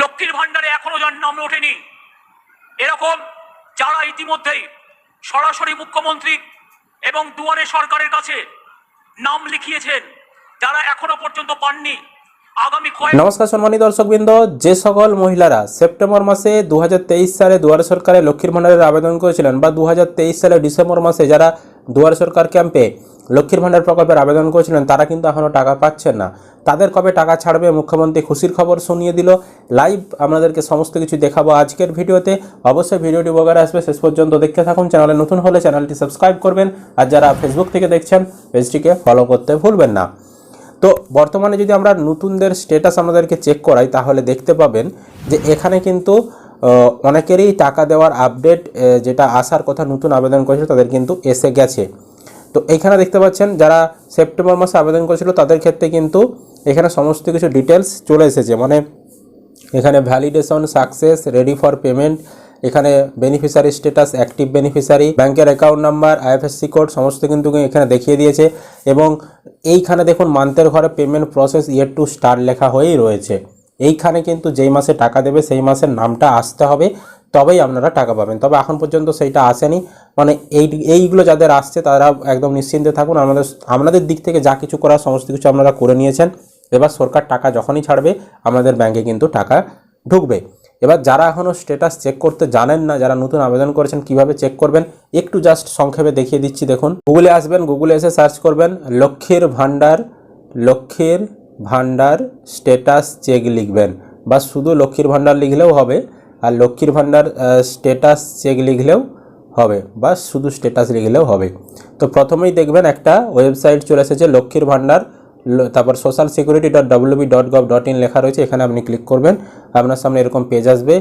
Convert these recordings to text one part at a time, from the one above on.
লক্ষ্মীর ভাণ্ডারে এখনও যার নাম ওঠেনি। এরকম যারা ইতিমধ্যেই সরাসরি মুখ্যমন্ত্রী এবং দুয়ারে সরকারের কাছে নাম লিখিয়েছেন, যারা এখনও পর্যন্ত পাননি নমস্কার সম্মানিত দর্শকবৃন্দ, যে সকল মহিলারা সেপ্টেম্বর মাসে দু হাজার তেইশ সালে দুয়ারে সরকারে লক্ষ্মীর ভাণ্ডারের আবেদন করেছিলেন বা দু সালে ডিসেম্বর মাসে যারা দুয়ারে সরকার ক্যাম্পে লক্ষ্মীর ভাণ্ডার প্রকল্পের আবেদন করেছিলেন, তারা কিন্তু এখনও টাকা পাচ্ছেন না। তাদের কবে টাকা ছাড়বে মুখ্যমন্ত্রী খুশির খবর শুনিয়ে দিল। লাইভ আপনাদেরকে সমস্ত কিছু দেখাবো আজকের ভিডিওতে। অবশ্যই ভিডিওটি বগারে আসবে। শেষ পর্যন্ত দেখতে থাকুন। চ্যানেলে নতুন হলে চ্যানেলটি সাবস্ক্রাইব করবেন। আর যারা ফেসবুক থেকে দেখছেন, পেজটিকে ফলো করতে ভুলবেন না। তো বর্তমানে যদি আমরা নতুনদের স্টেটাস আমাদেরকে চেক করাই, তাহলে দেখতে পাবেন যে এখানে কিন্তু অনেকেরই টাকা দেওয়ার আপডেট যেটা আসার কথা নতুন আবেদন করেছিল তাদের কিন্তু এসে গেছে। তো এখানে দেখতে পাচ্ছেন যারা সেপ্টেম্বর মাসে আবেদন করেছিল, তাদের ক্ষেত্রে কিন্তু এখানে সমস্ত কিছু ডিটেলস চলে এসেছে। মানে এখানে validation success ready for payment এখানে বেনিফিশিয়ারি স্ট্যাটাস অ্যাক্টিভ বেনিফিশিয়ারি ব্যাংকের অ্যাকাউন্ট নাম্বার আইএফএসসি কোড সমস্ত কিন্তু এখানে দেখিয়ে দিয়েছে এবং এইখানে দেখুন মান্থের ঘরে payment process year two star লেখা হয়েই রয়েছে। এইখানে কিন্তু যেই মাসে টাকা দেবে, সেই মাসের নামটা আসতে হবে। তবেই আপনারা টাকা পাবেন। তবে এখন পর্যন্ত সেইটা আসেনি। মানে এই এইগুলো যাদের আসছে তারা একদম নিশ্চিন্তে থাকুন। আমাদের আপনাদের দিক থেকে যা কিছু করার সমস্ত কিছু আপনারা করে নিয়েছেন। এবার সরকার টাকা যখনই ছাড়বে, আমাদের ব্যাংকে কিন্তু টাকা ঢুকবে। এবার যারা এখনও স্ট্যাটাস চেক করতে জানেন না, যারা নতুন আবেদন করেছেন, কীভাবে চেক করবেন, একটু জাস্ট সংক্ষেপে দেখিয়ে দিচ্ছি, দেখুন। গুগলে আসবেন গুগলে এসে সার্চ করবেন, লক্ষ্মীর ভাণ্ডার লক্ষ্মীর ভাণ্ডার স্ট্যাটাস চেক লিখবেন। বা শুধু লক্ষ্মীর ভাণ্ডার লিখলেও হবে। আর লক্ষ্মীর ভাণ্ডার স্ট্যাটাস চেক লিখলেও হবে বা শুধু স্টেটাস লিখলেও হবে। তো প্রথমেই দেখবেন একটা ওয়েবসাইট চলে এসেছে, লক্ষ্মীর ভাণ্ডার তারপর social security dot WB dot gov dot in লেখা রয়েছে, এখানে আপনি ক্লিক করবেন, আপনার সামনে এরকম পেজ আসবে,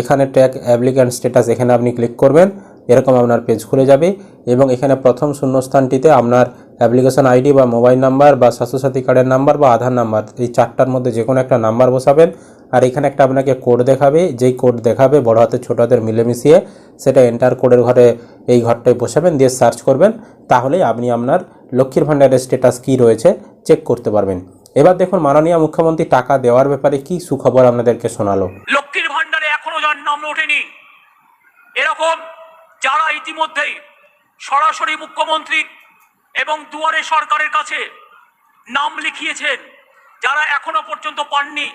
এখানে ট্র্যাক অ্যাপ্লিক্যান্ট স্ট্যাটাস এখানে আপনি ক্লিক করবেন, এরকম আপনার পেজ খুলে যাবে এবং এখানে প্রথম শূন্যস্থানটিতে আপনার অ্যাপ্লিকেশন আইডি বা মোবাইল নাম্বার বা স্বাস্থ্যসাথী কার্ডের নাম্বার বা আধার নাম্বার, এই চারটার মধ্যে যে কোনো একটা নাম্বার বসাবেন। আর এখানে একটা আপনাকে কোড দেখাবে, যেই কোড দেখাবে বড় হাতের ছোট হাতের মিলেমিশিয়ে সেটা এন্টার কোডের ঘরে এই ঘরটায় বসাবেন, দিয়ে সার্চ করবেন, তাহলেই আপনি আপনার লক্ষ্মীর ভাণ্ডারের স্ট্যাটাস কী রয়েছে চেক করতে পারবেন। এবার দেখুন, মাননীয় মুখ্যমন্ত্রী টাকা দেওয়ার ব্যাপারে কি সুখবর আপনাদেরকে শোনালো। লক্ষ্মীর ভাণ্ডারে এখনও যার নাম ওঠেনি। এরকম যারা ইতিমধ্যেই সরাসরি মুখ্যমন্ত্রী এবং দুয়ারে সরকারের কাছে নাম লিখিয়েছেন, যারা এখনও পর্যন্ত পাননি।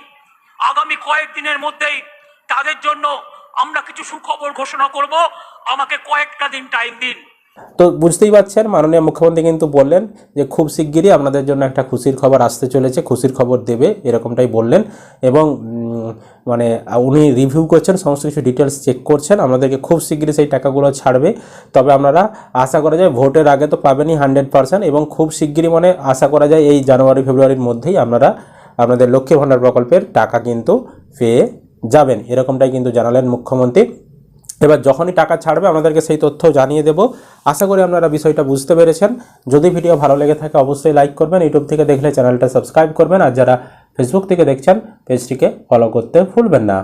আগামী কয়েকদিনের মধ্যেই তাদের জন্য আমরা কিছু সুখবর ঘোষণা করব। আমাকে কয়েকটা দিন টাইম দিন। তো বুঝতেই পারছেন মাননীয় মুখ্যমন্ত্রী কিন্তু বললেন যে খুব শিগগিরই আপনাদের জন্য একটা খুশির খবর আসতে চলেছে, খুশির খবর দেবে, এরকমটাই বললেন। এবং মানে উনি রিভিউ করছেন, সমস্ত কিছু ডিটেলস চেক করছেন। আমাদেরকে খুব শিগগিরই সেই টাকাগুলো ছাড়বে। তবে আপনারা আশা করা যায় ভোটের আগে তো পাবেনই হান্ড্রেড পার্সেন্ট এবং খুব শিগগিরই মানে আশা করা যায় এই জানুয়ারি, ফেব্রুয়ারির মধ্যেই আপনারা আপনাদের লক্ষ্মী ভাণ্ডার প্রকল্পের টাকা কিন্তু পেয়ে যাবেন। এরকমটাই কিন্তু জানালেন মুখ্যমন্ত্রী। এবার যখনই টাকা ছাড়বে, আমাদেরকে সেই তথ্য জানিয়ে দেব। আশা করি আপনারা বিষয়টা বুঝতে পেরেছেন। যদি ভিডিও ভালো লেগে থাকে, অবশ্যই লাইক করবেন। ইউটিউব থেকে দেখলে চ্যানেলটা সাবস্ক্রাইব করবেন। আর যারা ফেসবুক থেকে দেখছেন পেজটিকে ফলো করতে ভুলবেন না।